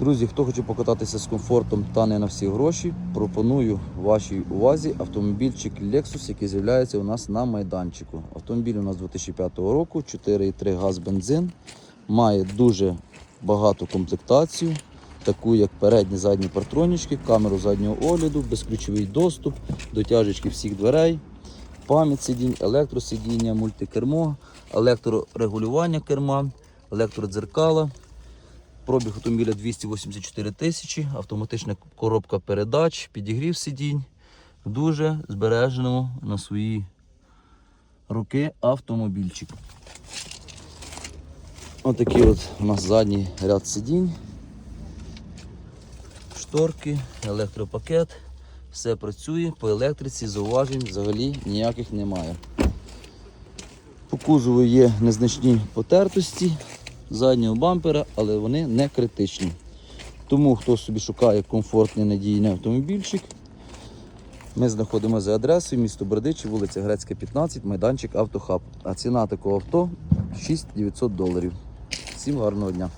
Друзі, хто хоче покататися з комфортом та не на всі гроші, пропоную вашій увазі автомобільчик Lexus, який з'являється у нас на майданчику. Автомобіль у нас 2005 року, 4,3 газ бензин, має дуже багату комплектацію, таку як передні задні партронічки, камеру заднього огляду, безключовий доступ, дотяжечки всіх дверей, пам'ять сидінь, електросидіння, мультикермо, електрорегулювання керма, електродзеркала. Пробіг автомобіля 284 тисячі, автоматична коробка передач, підігрів сидінь. Дуже збереженому на свої роки автомобільчик. Отакий от у нас задній ряд сидінь, шторки, електропакет. Все працює по електриці, зауважень взагалі ніяких немає. По кузову є незначні потертості заднього бампера, але вони не критичні. Тому хто собі шукає комфортний надійний автомобільчик, ми знаходимося за адресою місто Бердичі, вулиця Грецька, 15, майданчик Автохаб. А ціна такого авто 6900 доларів. Всім гарного дня!